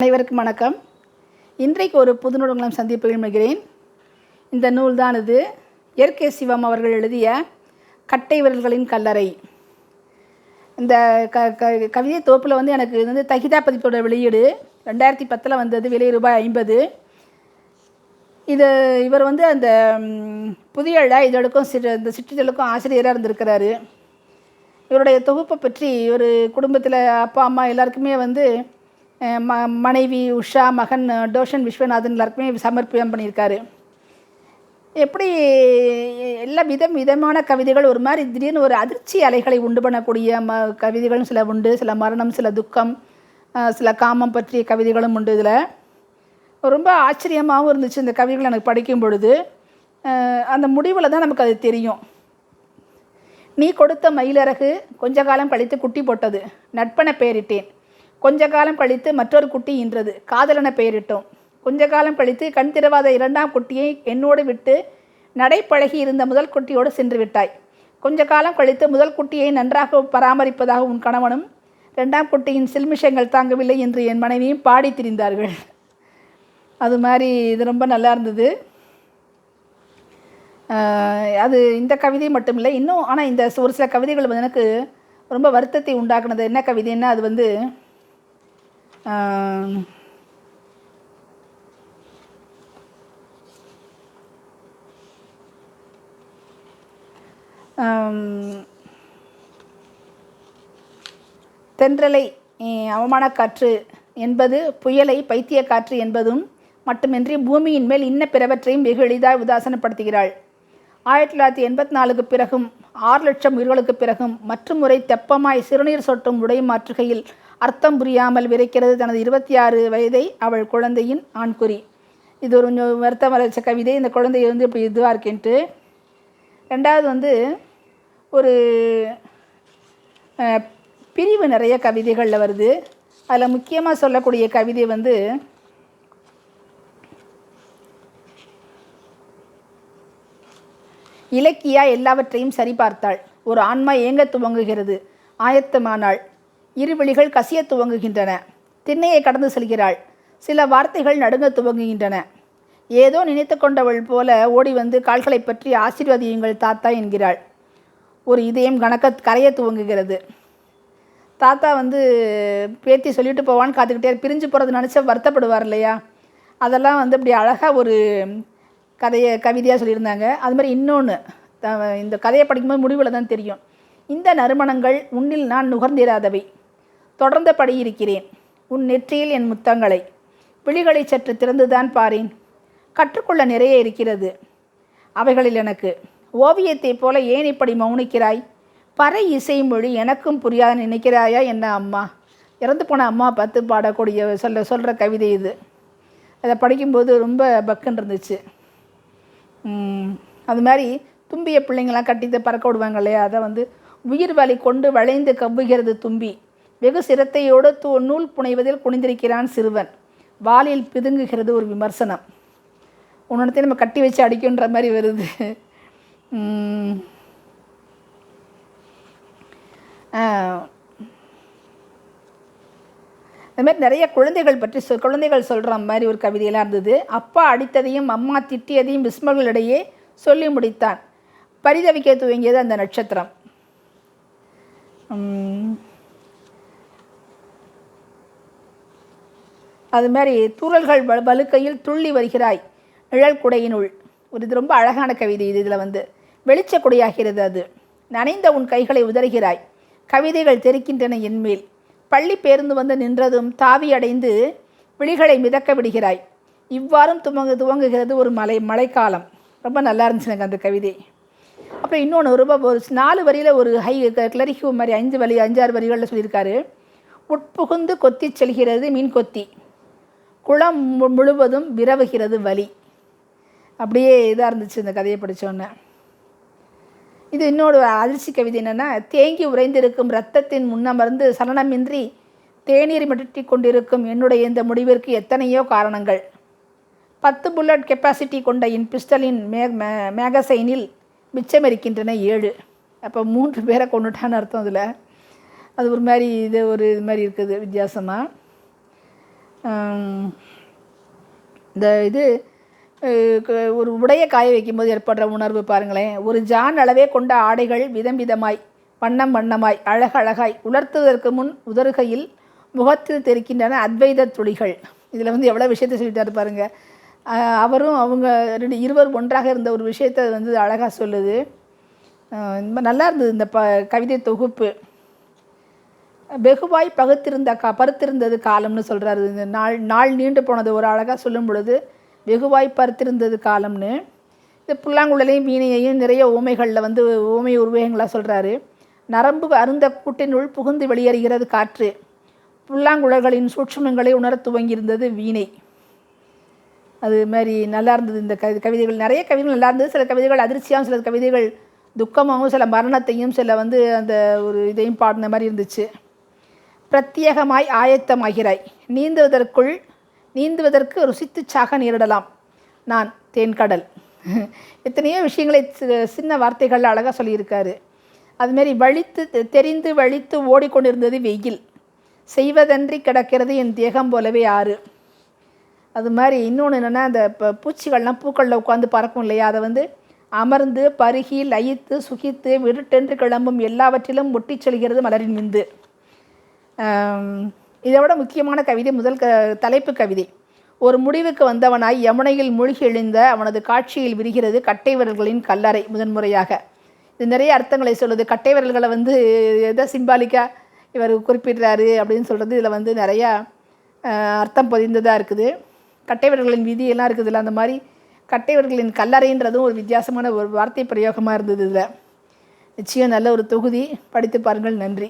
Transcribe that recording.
அனைவருக்கும் வணக்கம். இன்றைக்கு ஒரு புது புதுநூலகம் சந்திப்பு விரும்புகிறேன் இந்த நூல் தான் இது இயற்கை சிவம் அவர்கள் எழுதிய கட்டை விரல்களின் கல்லறை. இந்த க க கவிதை தொகுப்பில் வந்து எனக்கு இது வந்து தகிதா பதிப்போட வெளியீடு. ரெண்டாயிரத்தி பத்தில் வந்தது விலை ரூபாய் ஐம்பது. இது இவர் வந்து அந்த ம், புதிய இழா இதழுக்கும் சிறு இந்த சிற்றிதழுக்கும் ஆசிரியராக இருந்திருக்கிறாரு. இவருடைய தொகுப்பை பற்றி ஒரு குடும்பத்தில் அப்பா அம்மா எல்லாருக்குமே வந்து ம மனைவி உஷா மகன் டோஷன் விஸ்வநாதன் எல்லாருக்குமே சமர்ப்பணம் பண்ணியிருக்காரு. எப்படி எல்லா விதம் விதமான கவிதைகள் ஒரு மாதிரி திடீர்னு ஒரு அதிர்ச்சி அலைகளை உண்டு பண்ணக்கூடிய ம கவிதைகளும் சில உண்டு. சில மரணம் சில துக்கம் சில காமம் பற்றிய கவிதைகளும் உண்டு இதில். ரொம்ப ஆச்சரியமாகவும் இருந்துச்சு இந்த கவிதைகள் எனக்கு படிக்கும் பொழுது. அந்த முடிவில் தான் நமக்கு அது தெரியும். நீ கொடுத்த மயிலரகு கொஞ்ச காலம் கழித்து குட்டி போட்டது. நட்பனை பெயரிட்டேன் கொஞ்ச காலம் கழித்து மற்றொரு குட்டி ஈன்றது காதலென பெயரிட்டோம். கொஞ்ச காலம் கழித்து கண் திறவாத இரண்டாம் குட்டியை என்னோடு விட்டு நடைப்பழகி இருந்த முதல் குட்டியோடு சென்று விட்டாய். கொஞ்ச காலம் கழித்து முதல் குட்டியை நன்றாக பராமரிப்பதாக உன் கணவனும் ரெண்டாம் குட்டியின் சில்மிஷங்கள் தாங்கவில்லை என்று என் மனைவியும் பாடி திரிந்தார்கள். அது மாதிரி இது ரொம்ப நல்லா இருந்தது. அது இந்த கவிதை மட்டும் இல்லை இன்னும் ஆனால் இந்த ஒரு சில கவிதைகள் வந்து எனக்கு ரொம்ப வருத்தத்தை உண்டாக்குனது. என்ன கவிதைன்னா அது வந்து Um, um, தென்றலை அவமானக்காற்று என்பது புயலை பைத்திய காற்று என்பதும் மட்டுமின்றி பூமியின் மேல் இன்ன பிறவற்றையும் வெகு எளிதாய் உதாசனப்படுத்துகிறாள். ஆயிரத்தி தொள்ளாயிரத்தி எண்பத்தி நாலுக்கு பிறகும் ஆறு லட்சம் உயிர்களுக்கு பிறகும் மற்றும் முறை தெப்பமாய் சிறுநீர் சொட்டும் உடை மாற்றுகையில் அர்த்தம் புரியாமல் விரைக்கிறது தனது இருபத்தி ஆறு வயதை அவள் குழந்தையின் ஆண்குறி. இது ஒரு கொஞ்சம் வருத்தம் வளர்ச்ச கவிதை. இந்த குழந்தை வந்து இப்படி இதுவாக இருக்கேன்ட்டு. ரெண்டாவது வந்து ஒரு பிரிவு நிறைய கவிதைகளில் வருது. அதில் முக்கியமாக சொல்லக்கூடிய கவிதை வந்து இலக்கியா எல்லாவற்றையும் சரிபார்த்தாள். ஒரு ஆன்மா ஏங்க துவங்குகிறது. ஆயத்தமானாள். இருவிழிகள் கசிய துவங்குகின்றன. திண்ணையை கடந்து செல்கிறாள். சில வார்த்தைகள் நடுங்க துவங்குகின்றன. ஏதோ நினைத்து கொண்டவள் போல ஓடி வந்து கால்களை பற்றி ஆசீர்வதியுங்கள் தாத்தா என்கிறாள். ஒரு இதயம் கணக்க கரைய துவங்குகிறது. தாத்தா வந்து பேத்தி சொல்லிட்டு போவான்னு காத்துக்கிட்டே பிரிஞ்சு போகிறது நினச்சா வருத்தப்படுவார் இல்லையா? அதெல்லாம் வந்து அப்படி அழகாக ஒரு கதையை கவிதையாக சொல்லியிருந்தாங்க. அது மாதிரி இன்னொன்று இந்த கதையை படிக்கும்போது முடிவில் தான் தெரியும். இந்த நறுமணங்கள் உன்னில் நான் நுகர்ந்திராதவை. தொடர்ந்தபடி இருக்கிறேன். உன் நெற்றியில் என் முத்தங்களை. விழிகளை சற்று திறந்துதான் பாரேன். கற்றுக்கொள்ள நிறைய இருக்கிறது. அவைகளில் எனக்கு ஓவியத்தைப் போல ஏன் இப்படி மௌனிக்கிறாய்? பறை இசை மொழி எனக்கும் புரியாத நினைக்கிறாயா என்ன அம்மா? இறந்து போன அம்மா பார்த்து பாடக்கூடிய சொல்ல சொல்கிற கவிதை இது. அதை படிக்கும்போது ரொம்ப பக்குன்னு இருந்துச்சு. அது மாதிரி தும்பிய பிள்ளைங்களாம் கட்டிட்டு பறக்க விடுவாங்க இல்லையா? அதை வந்து உயிர் வலி கொண்டு வளைந்து கவ்வுகிறது தும்பி. வெகு சிரத்தையோடு தூ நூல் புனைவதில் குனிந்திருக்கிறான் சிறுவன். வாலில் பிதுங்குகிறது ஒரு விமர்சனம். உன்னத்தையும் நம்ம கட்டி வச்சு அடிக்குன்ற மாதிரி வருது. இந்த மாதிரி நிறைய குழந்தைகள் பற்றி சொல் குழந்தைகள் சொல்கிற மாதிரி ஒரு கவிதையெல்லாம் இருந்தது. அப்பா அடித்ததையும் அம்மா திட்டியதையும் விஸ்மர்களிடையே சொல்லி முடித்தான். பரிதவிக்க துவங்கியது அந்த நட்சத்திரம். அதுமாரி அது மாதிரி வ- வழுக்கையில் துள்ளி வருகிறாய். நிழல் குடையினுள். ஒரு இது ரொம்ப அழகான கவிதை இது இதில் வந்து. வெளிச்ச குடையாகிறது அது. நனைந்த உன் கைகளை உதறுகிறாய். கவிதைகள் தெரிக்கின்றன என்மேல் பள்ளி பேருந்து வந்து நின்றதும் தாவி அடைந்து விழிகளை மிதக்க விடுகிறாய். இவ்வாறும் துவங்கு துவங்குகிறது ஒரு மலை மழைக்காலம். ரொம்ப நல்லா இருந்துச்சு எனக்கு அந்த கவிதை. அப்புறம் இன்னொன்று ரொம்ப ஒரு நாலு வரியில் ஒரு ஹை கிளரிக்கு மாதிரி அஞ்சு வரி அஞ்சாறு வரிகளில் சொல்லியிருக்காரு. உட்புகுந்து கொத்தி செல்கிறது மீன் கொத்தி குளம் மு- முழுவதும் விரவுகிறது வலி. அப்படியே இதாக இருந்துச்சு இந்த கதையை படித்தோன்னே இது இன்னொரு அதிர்ச்சி கவிதை என்னென்னா தேங்கி உறைந்திருக்கும் ரத்தத்தின் முன்னமர்ந்து சலனமின்றி தேநீர் மிட்டி கொண்டிருக்கும் என்னுடைய இந்த முடிவிற்கு எத்தனையோ காரணங்கள். பத்து புல்லட் கெப்பாசிட்டி கொண்ட என் பிஸ்டலின் மே மேகசைனில் மிச்சமிருக்கின்றன ஏழு. அப்போ மூன்று பேரை கொண்டுட்டான்னு அர்த்தம் அதில். அது ஒரு மாதிரி இது ஒரு இது மாதிரி இருக்குது வித்தியாசமாக இந்த இது க- ஒரு உடைய காய வைக்கும்போது ஏற்படுற உணர்வு பாருங்களேன். ஒரு ஜான் அளவே கொண்ட ஆடைகள் விதம் விதமாய் வண்ணம் வண்ணமாய் அழகழகாய் உலர்த்துவதற்கு முன் உதறுகையில் முகத்தில் தெரிக்கின்றன அத்வைத துளிகள். இதில் வந்து எவ்வளோ விஷயத்தை சொல்லிட்டாரு பாருங்கள் அவரும் அவங்க ரெண்டு இருவர் ஒன்றாக இருந்த ஒரு விஷயத்தை வந்து அழகாக சொல்லுது. ரொம்ப நல்லா இருந்தது இந்த ப கவிதை தொகுப்பு. வெகுவாய் பகுத்திருந்த கா பருத்திருந்தது காலம்னு சொல்கிறாரு இந்த நாள் நாள் நீண்டு போனது ஒரு அழகாக சொல்லும் பொழுது வெகுவாய் பருத்திருந்தது காலம்னு. இந்த புல்லாங்குழலையும் வீணையையும் நிறைய ஊமைகளில் வந்து ஊமை உருவகங்களாக சொல்கிறாரு நரம்பு அருந்த கூட்டினுள் புகுந்து வெளியேறுகிறது காற்று. புல்லாங்குழல்களின் சூட்சமங்களை உணரத் துவங்கியிருந்தது வீணை. அது மாதிரி நல்லா இருந்தது இந்த கவி கவிதைகள். நிறைய கவிதைகள் நல்லா இருந்தது. சில கவிதைகள் அதிர்ச்சியாகவும் சில கவிதைகள் துக்கமாகவும் சில மரணத்தையும் சில வந்து அந்த ஒரு இதையும் பாடின மாதிரி இருந்துச்சு. பிரத்யேகமாய் ஆயத்தமாகிறாய். நீந்துவதற்குள் நீந்துவதற்கு ருசித்துச் சாக நேரிடலாம். நான் தேன்கடல். எத்தனையோ விஷயங்களை சி- சின்ன வார்த்தைகள் அழகாக சொல்லியிருக்காரு. அதுமாரி வழித்து தெ- தெரிந்து வழித்து ஓடிக்கொண்டிருந்தது வெயில். செய்வதன்றி கிடக்கிறது என் தேகம் போலவே ஆறு. அது மாதிரி இன்னொன்று என்னென்னா அந்த இப்போ பூச்சிகள்லாம் பூக்களில் உட்காந்து பறக்கும் இல்லையா? அதை வந்து அமர்ந்து பருகி லயித்து சுகித்து விருட்டென்று கிளம்பும் எல்லாவற்றிலும் ஒட்டிச் செல்கிறது மலரின் விந்து. இதை விட முக்கியமான கவிதை முதல் க தலைப்பு கவிதை. ஒரு முடிவுக்கு வந்தவனாய் யமுனையில் மூழ்கி எழுந்த அவனது காட்சியில் விரிகிறது கட்டை விரல்களின் கல்லறை முதன்முறையாக. இது நிறைய அர்த்தங்களை சொல்லுது. கட்டை விரல்களை வந்து எதை சிம்பாலிக்காக இவர் குறிப்பிடுறாரு அப்படின்னு சொல்கிறது இதில் வந்து நிறையா அர்த்தம் பொதிந்ததாக இருக்குது. கட்டை விரல்களின் விதியெல்லாம் இருக்குதுல்ல அந்த மாதிரி கட்டை விரல்களின் கல்லறைன்றதும் ஒரு வித்தியாசமான ஒரு வார்த்தை பிரயோகமாக இருந்தது இதில். நிச்சயம் நல்ல ஒரு தொகுதி. படித்து பாருங்கள். நன்றி.